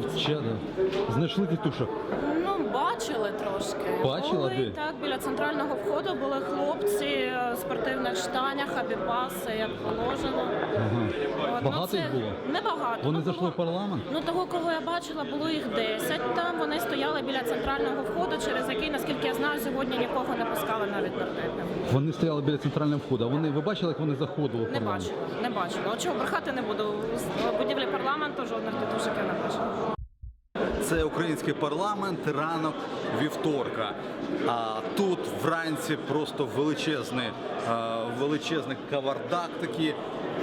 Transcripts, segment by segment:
Дівчата, знайшли тітушок. Ну, бачили трошки. Бачила Були, де? Так, біля центрального входу були хлопці е, в спортивних штанях, абіпаси, як положено. Ага. От, ну, Багато це їх було? Небагато. Вони Ну, зайшли було- в парламент? Ну, того, кого я бачила, було їх 10 там. Вони стояли біля центрального входу, через який, наскільки я знаю, сьогодні нікого не пускали навіть нардепів. Вони стояли біля центрального входу. А вони ви бачили, як вони заходили в Не парламент? бачила, не бачила. От чого брехати не буду. З будівлі парламенту жодних тітушок я не бачила. Це український парламент, ранок вівторка. А тут вранці просто величезний, е, величезний кавардак такий.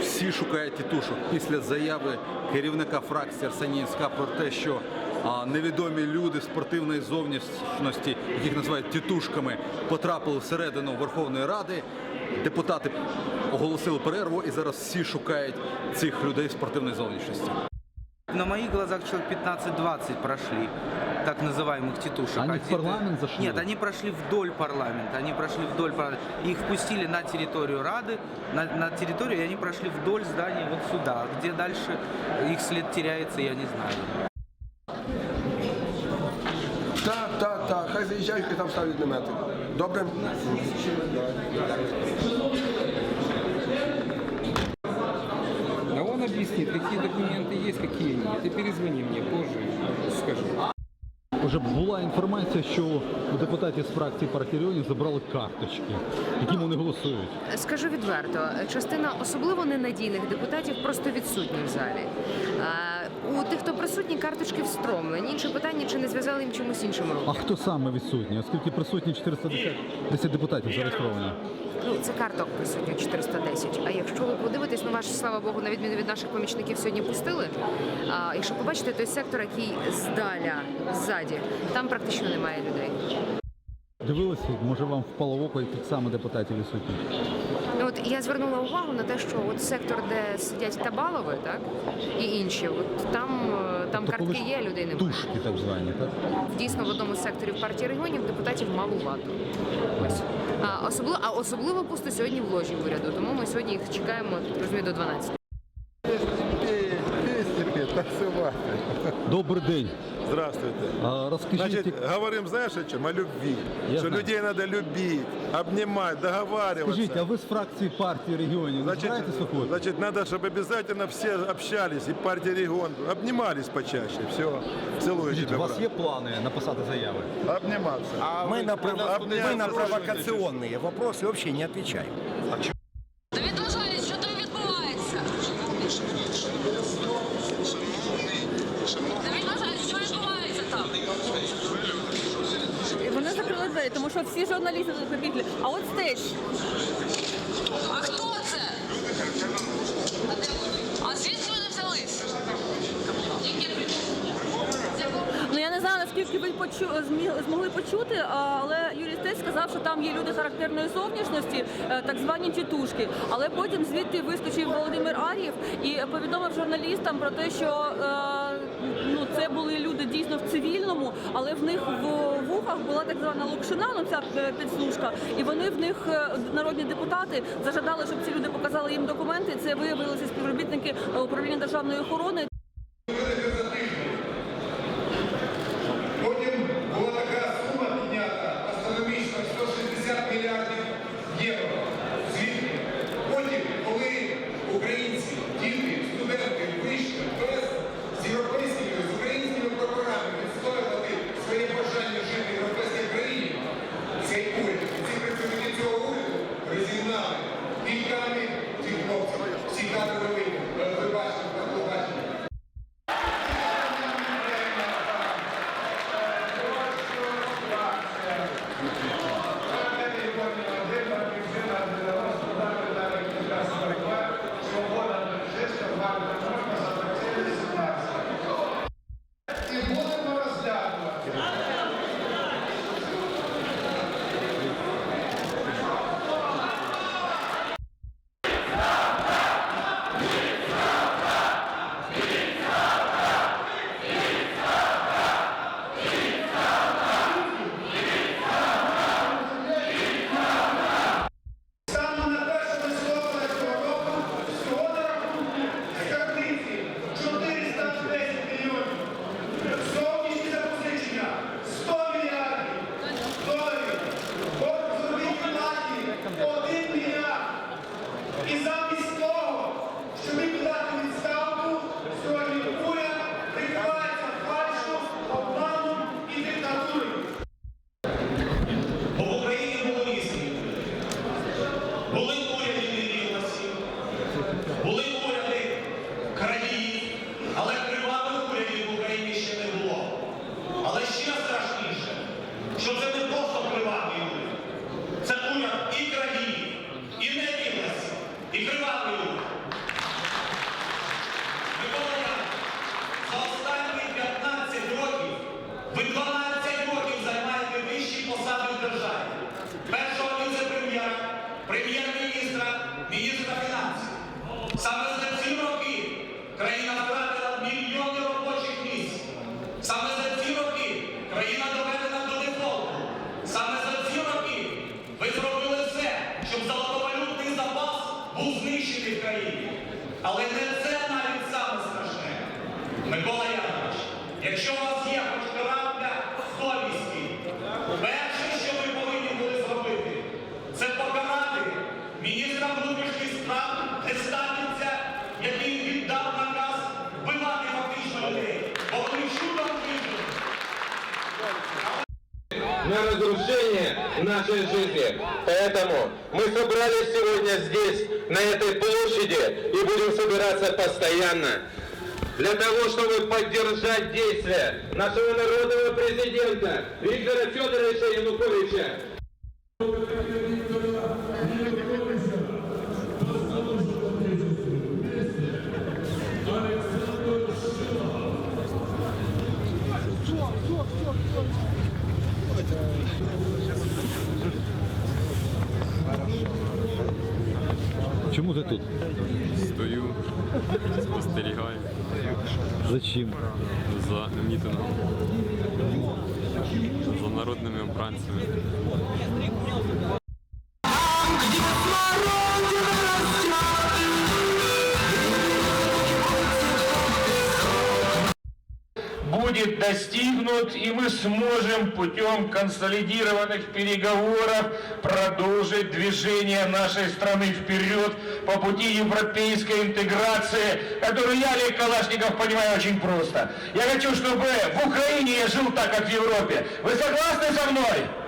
Всі шукають тітушок після заяви керівника фракції Арсенія про те, що невідомі люди спортивної зовнішності, яких називають тітушками, потрапили всередину Верховної Ради. Депутати оголосили перерву і зараз всі шукають цих людей спортивної зовнішності. На моих глазах человек 15-20 прошли, так называемых тетушек. Они в Один- парламент зашли? Нет, они прошли вдоль парламента. Они прошли вдоль парламента. Их впустили на территорию Рады, на, на территорию, и они прошли вдоль здания вот сюда. Где дальше их след теряется, я не знаю. Так, так, так. Хай заїжджають і там ставлять намети. Добре? А он объяснит, какие документы есть, какие нет. Ты перезвони мне позже, скажу. Уже була інформація, що у депутатів з фракції партії регіонів забрали карточки, яким вони голосують. Скажу відверто, частина особливо ненадійних депутатів просто відсутні в залі. У тих, хто присутні, карточки встромлені. Інше питання, чи не зв'язали їм чимось іншим А хто саме відсутній? Оскільки присутні 410 депутатів зареєстровані. Ну, це карток присутніх 410. А якщо ви подивитесь, ну ваш, слава Богу, на відміну від наших помічників сьогодні пустили. А якщо побачите той сектор, який здаля, ззаді, там практично немає людей. Дивилися, може вам впало в око, і так само депутатів відсутні. Ну от я звернула увагу на те, що от сектор, де сидять Табалови, так і інші, от там, е, там Тобто картки є, людей немає. Тушки так звані, так? Дійсно, в одному з секторів партії регіонів депутатів малувато. Ось. А особливо, а особливо пусто сьогодні в ложі уряду, тому ми сьогодні їх чекаємо, розумію, до 12. Добрий день. Здравствуйте. А, розкажіть, Значит, як- говорим, знаешь, о чем? О любви. Я что знаю. людей надо любить, обнимать, договариваться. скажіть, а ви з фракції партії регіонів не Значит, збираєтесь виходити? значит, надо, чтобы обязательно все общались, и партия регион, обнимались почаще. Все. Целую Скажіть, тебя, у вас брат. є плани написати заяви? Обниматься. Мы на, прово- Обняться, мы на слушайте. провокационные вопросы вообще не отвечаем. Закрили тому що всі журналісти тут побігли. А от стеж. А хто це? А звідки вони взялись? Ну я не знаю наскільки ви почу... змогли почути, але Юрій Стець сказав, що там є люди характерної зовнішності, е, так звані тітушки. Але потім звідти вискочив Володимир Ар'єв і повідомив журналістам про те, що е, це були люди дійсно в цивільному, але в них в вухах була так звана локшина, ну ця е, підслужка, і вони в них е, народні депутати зажадали, щоб ці люди показали їм документи. Це виявилися співробітники е, управління державної охорони. Посади в державі. Першого віце-прем'єра, прем'єр-міністра, міністра фінансів. Саме за ці роки країна втратила мільйони робочих місць. Саме нашей жизни. Поэтому мы собрались сегодня здесь, на этой площади, и будем собираться постоянно для того, чтобы поддержать действия нашего народного президента Виктора Федоровича Януковича. Чому ти тут? Стою, спостерігаю За чим? за мітингом, за народними обранцями. Будет достигнут, и мы сможем путем консолидированных переговоров продолжить движение нашей страны вперед по пути европейской интеграции, которую я, Олег Калашников, понимаю очень просто. Я хочу, чтобы в Украине я жил так, как в Европе. Вы согласны со мной?